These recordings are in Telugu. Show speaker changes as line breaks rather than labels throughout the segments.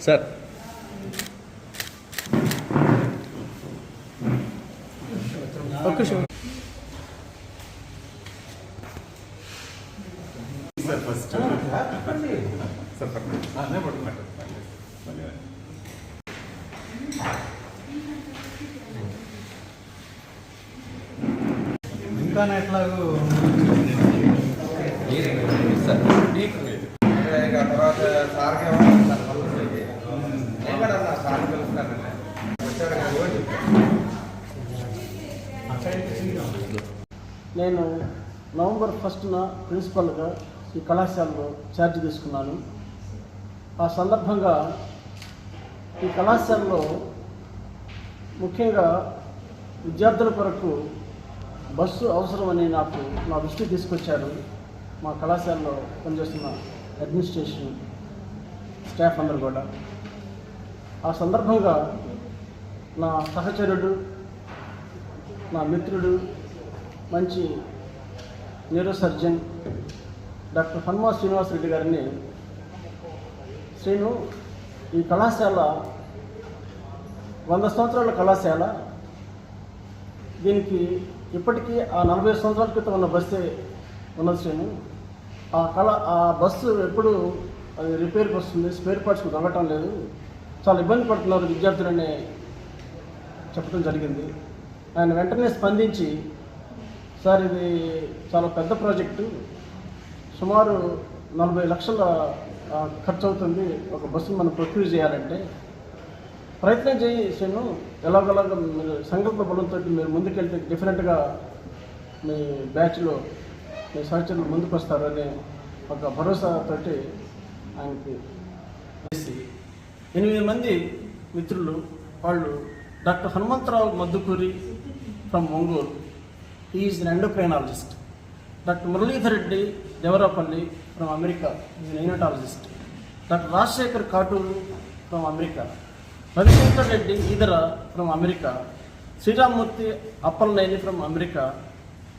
Sir.
Okay sir
first sir. మళ్ళీ.
ఇంకా ఎట్లాగో
తర్వాత సార్కి ఏమన్నా సార్ పంపిస్తుంది నేను కూడా అన్నా సార్ పిలుస్తానండి వచ్చాడు కదా రోజు
నేను నవంబర్ ఫస్ట్న ప్రిన్సిపల్గా ఈ కళాశాలలో ఛార్జ్ తీసుకున్నాను. ఆ సందర్భంగా ఈ కళాశాలలో ముఖ్యంగా విద్యార్థుల కొరకు బస్సు అవసరమని నాకు నా దృష్టి తీసుకొచ్చారు. మా కళాశాలలో పనిచేస్తున్న అడ్మినిస్ట్రేషన్ స్టాఫ్ అందరు కూడా. ఆ సందర్భంగా నా సహచరుడు నా మిత్రుడు మంచి neuro surgeon doctor Hanuma Srinivasareddy గారిని శ్రీను ఈ కళాశాల వంద సంవత్సరాల కళాశాల దీనికి ఇప్పటికీ ఆ నలభై సంవత్సరాల క్రితం ఉన్న బస్సే ఉన్నది శ్రీను. ఆ కళ ఆ బస్సు ఎప్పుడు అది రిపేర్కి వస్తుంది స్పేర్ పార్ట్స్కి దొరకటం లేదు. చాలా ఇబ్బంది పడుతున్నారు విద్యార్థులని చెప్పడం జరిగింది. ఆయన వెంటనే స్పందించి సార్ ఇది చాలా పెద్ద ప్రాజెక్టు. సుమారు నలభై లక్షల ఖర్చు అవుతుంది ఒక బస్సును మనం ప్రొక్యూర్ చేయాలంటే. ప్రయత్నం చేయి ఎలాగోలాగ మీరు సంకల్ప బలంతో మీరు ముందుకెళ్తే డిఫరెంట్గా మీ బ్యాచ్లో మీ సహచరులు ముందుకు వస్తారు ఒక భరోసాతోటి ఆయనకి చేసి ఎనిమిది మంది మిత్రులు వాళ్ళు doctor Hanumantharao Maddukuri from Onguru is an endocrinologist doctor Muralidhar Reddy Devarapalli from America is neonatologist doctor Rajasekhar Katuru from America Ravishankar Reddy Eedara from America Sriramamurthy Appalaneni from America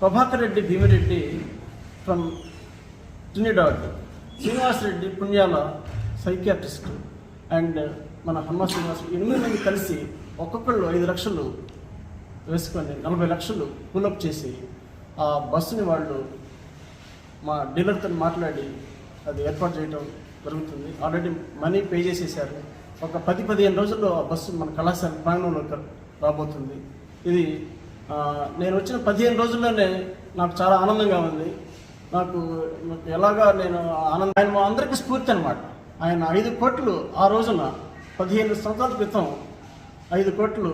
Prabhakar Reddy Bhimireddy from Trinidad Srinivas Reddy Punyala psychiatrist and మన హనుమ శ్రీనివాస్ ఎనిమిది మంది కలిసి ఒక్కొక్కళ్ళు ఐదు లక్షలు వేసుకొని నలభై లక్షలు పులప్ చేసి ఆ బస్సుని వాళ్ళు మా డీలర్తో మాట్లాడి అది ఏర్పాటు చేయడం జరుగుతుంది. ఆల్రెడీ మనీ పే చేసేసారు. ఒక పది పదిహేను రోజుల్లో ఆ బస్సు మన కళాశాల ప్రాంగణంలోకి రాబోతుంది. ఇది నేను వచ్చిన పదిహేను రోజుల్లోనే నాకు చాలా ఆనందంగా ఉంది. నాకు నాకు ఎలాగా నేను ఆనందం ఆయన మా అందరికీ స్ఫూర్తి అనమాట ఆయన ఐదు కోట్లు ఆ రోజున పదిహేను సంవత్సరాల క్రితం ఐదు కోట్లు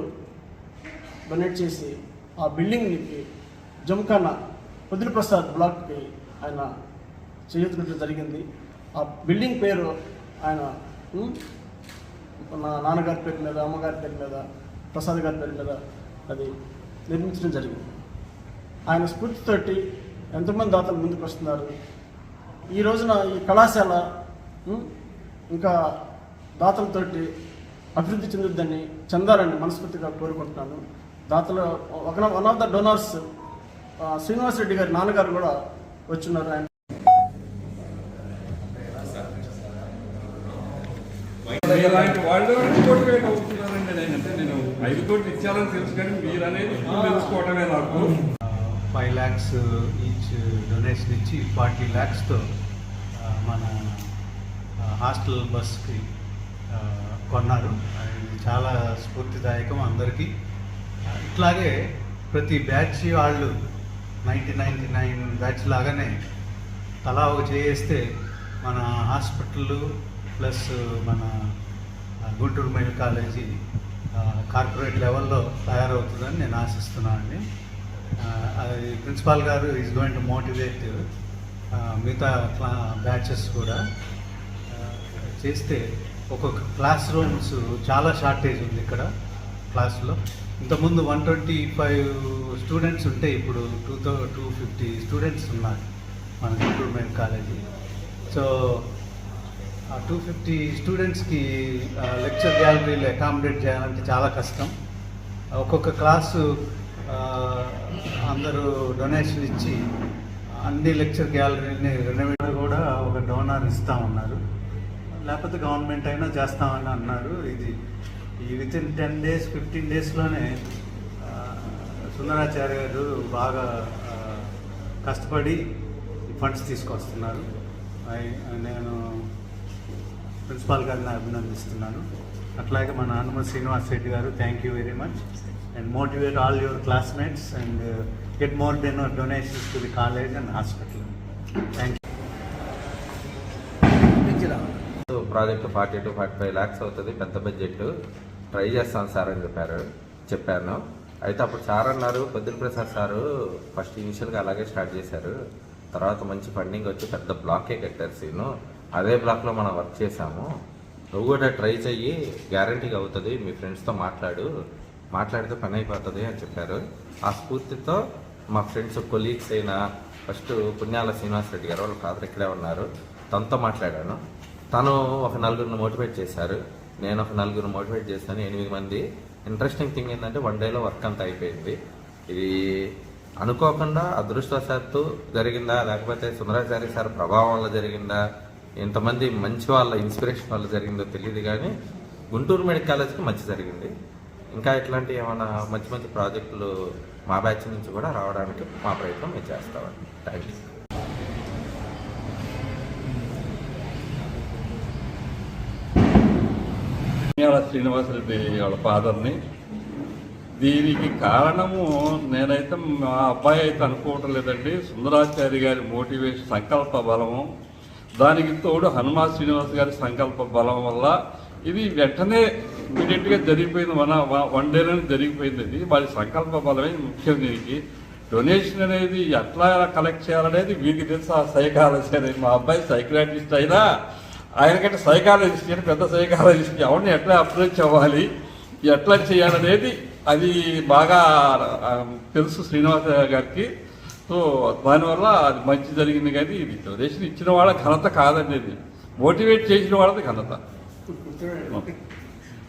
డొనేట్ చేసి ఆ బిల్డింగ్కి జమ్ఖానా వదిలి ప్రసాద్ బ్లాక్కి ఆయన చేయూతడం జరిగింది. ఆ బిల్డింగ్ పేరు ఆయన నా నాన్నగారి పేరు మీద అమ్మగారి పేరు మీద ప్రసాద్ గారి పేరు మీద అది నిర్మించడం జరిగింది. ఆయన స్ఫూర్తితోటి ఎంతమంది దాతలు ముందుకు వస్తున్నారు. ఈ రోజున ఈ కళాశాల ఇంకా దాతలతోటి అభివృద్ధి చెందుద్దని చెందాలని మనస్ఫూర్తిగా కోరుకుంటున్నాను. దాతలు ఒక one of the donors Srinivas Reddy గారి నాన్నగారు కూడా వచ్చున్నారు. ఆయన
మీలాంటి వాళ్ళు మోటివేట్ అవుతున్నారండి నేనంటే నేను ఐదు కోట్లు ఇచ్చారని తెలుసు కానీ మీరు అనేది నాకు.
ఫైవ్ ల్యాక్స్ ఈచ్ డొనేషన్ ఇచ్చి ఫార్టీ ల్యాక్స్తో మన హాస్టల్ బస్కి కొన్నారు. చాలా స్ఫూర్తిదాయకం అందరికీ. అట్లాగే ఇట్లాగే ప్రతి బ్యాచ్ వాళ్ళు నైంటీ నైన్టీ నైన్ బ్యాచ్ లాగానే తలా ఒక చేస్తే మన హాస్పిటల్ ప్లస్ మన గుంటూరు మెడికల్ కాలేజీ కార్పొరేట్ లెవెల్లో తయారవుతుందని నేను ఆశిస్తున్నాను అండి అది ప్రిన్సిపాల్ గారు ఈజ్ గోయింగ్ టు మోటివేట్ మిగతా క్లా బ్యాచెస్ కూడా చేస్తే ఒక్కొక్క క్లాస్ రూమ్స్ చాలా షార్టేజ్ ఉంది ఇక్కడ. క్లాస్లో. ఇంతకుముందు వన్ ట్వంటీ ఫైవ్ స్టూడెంట్స్ ఉంటే ఇప్పుడు two thou two fifty students ఉన్నారు మన ఇంప్రూవ్మెంట్ కాలేజీ. సో ఆ టూ ఫిఫ్టీ స్టూడెంట్స్కి లెక్చర్ గ్యాలరీలో అకామిడేట్ చేయాలంటే చాలా కష్టం. ఒక్కొక్క క్లాసు అందరూ డొనేషన్ ఇచ్చి అన్ని లెక్చర్ గ్యాలరీని రెనోవేట్ కూడా ఒక డోనర్ ఇస్తా ఉన్నారు. లేకపోతే గవర్నమెంట్ అయినా చేస్తామని అన్నారు. ఇది ఈ within ten days fifteen డేస్లోనే సుందరాచార్య గారు బాగా కష్టపడి ఫండ్స్ తీసుకొస్తున్నారు. నేను ప్రిన్సిపాల్ గారిని అభినందిస్తున్నాను. అట్లాగే మన హనుమ శ్రీనివాస్ రెడ్డి గారు thank you very much and motivate all your classmates and get more than donations to the college and hospital thank you
project forty to forty five lakhs అవుతుంది పెద్ద బడ్జెట్ ట్రై చేస్తాను సార్ అని చెప్పారు చెప్పాను. అయితే అప్పుడు సార్ అన్నారు పొద్దున ప్రసాద్ సారు ఫస్ట్ ఇనిషియల్గా అలాగే స్టార్ట్ చేశారు. తర్వాత మంచి ఫండింగ్ వచ్చి పెద్ద బ్లాకే కట్టారు సీను. అదే బ్లాక్లో మనం వర్క్ చేశాము. నువ్వు కూడా ట్రై చెయ్యి గ్యారంటీగా అవుతుంది మీ ఫ్రెండ్స్తో మాట్లాడు. మాట్లాడితే పని అయిపోతుంది అని చెప్పారు. ఆ స్ఫూర్తితో మా ఫ్రెండ్స్ కొలీగ్స్ అయిన ఫస్ట్ పుణ్యాల శ్రీనివాస్ రెడ్డి గారు వాళ్ళ ఫాదర్ ఇక్కడే ఉన్నారు. తనతో మాట్లాడాను. తను ఒక నలుగురిని మోటివేట్ చేశారు. నేను ఒక నలుగురిని మోటివేట్ చేశాను. ఎనిమిది మంది. ఇంట్రెస్టింగ్ థింగ్ ఏంటంటే వన్ డేలో వర్క్ అంతా అయిపోయింది. ఇది అనుకోకుండా అదృష్టవశాత్తు జరిగిందా? లేకపోతే సుందరాచార్య సార్ ప్రభావం వల్ల జరిగిందా? ఇంతమంది మంచి వాళ్ళ ఇన్స్పిరేషన్ వల్ల జరిగిందో తెలియదు కానీ గుంటూరు మెడికల్ కాలేజ్కి మంచి జరిగింది. ఇంకా ఇట్లాంటి ఏమైనా మంచి మంచి ప్రాజెక్టులు మా బ్యాచ్ నుంచి కూడా రావడానికి మా ప్రయత్నం మేము చేస్తామండి. థ్యాంక్ యూ
పుణ్యాల శ్రీనివాసరెడ్డి వాళ్ళ ఫాదర్ని. దీనికి కారణము నేనైతే మా అబ్బాయి అయితే అనుకోవటం లేదండి. సుందరాచారి గారి మోటివేషన్ సంకల్ప బలము. దానికి తోడు హనుమా శ్రీనివాస్ గారి సంకల్ప బలం వల్ల ఇది వెంటనే ఇమీడియట్గా జరిగిపోయింది. మన వన్ డేలోనే జరిగిపోయింది ఇది. వారి సంకల్ప బలమే ముఖ్యం దీనికి. డొనేషన్ అనేది ఎట్లా కలెక్ట్ చేయాలనేది వీరికి తెలుసు? ఆ సైకాలజీ అనేది మా అబ్బాయి సైక్రాటిస్ట్ అయినా ఆయనకంటే సైకాలజిస్ట్ అని పెద్ద సైకాలజిస్ట్ ఎవరిని ఎట్లా అప్రోచ్ అవ్వాలి ఎట్లా చేయాలనేది అది బాగా తెలుసు శ్రీనివాస గారికి. సో దానివల్ల అది మంచి జరిగింది కానీ ఇది డొనేషన్ ఇచ్చిన వాళ్ళ ఘనత కాదండి ఇది. మోటివేట్ చేసిన వాళ్ళది ఘనత.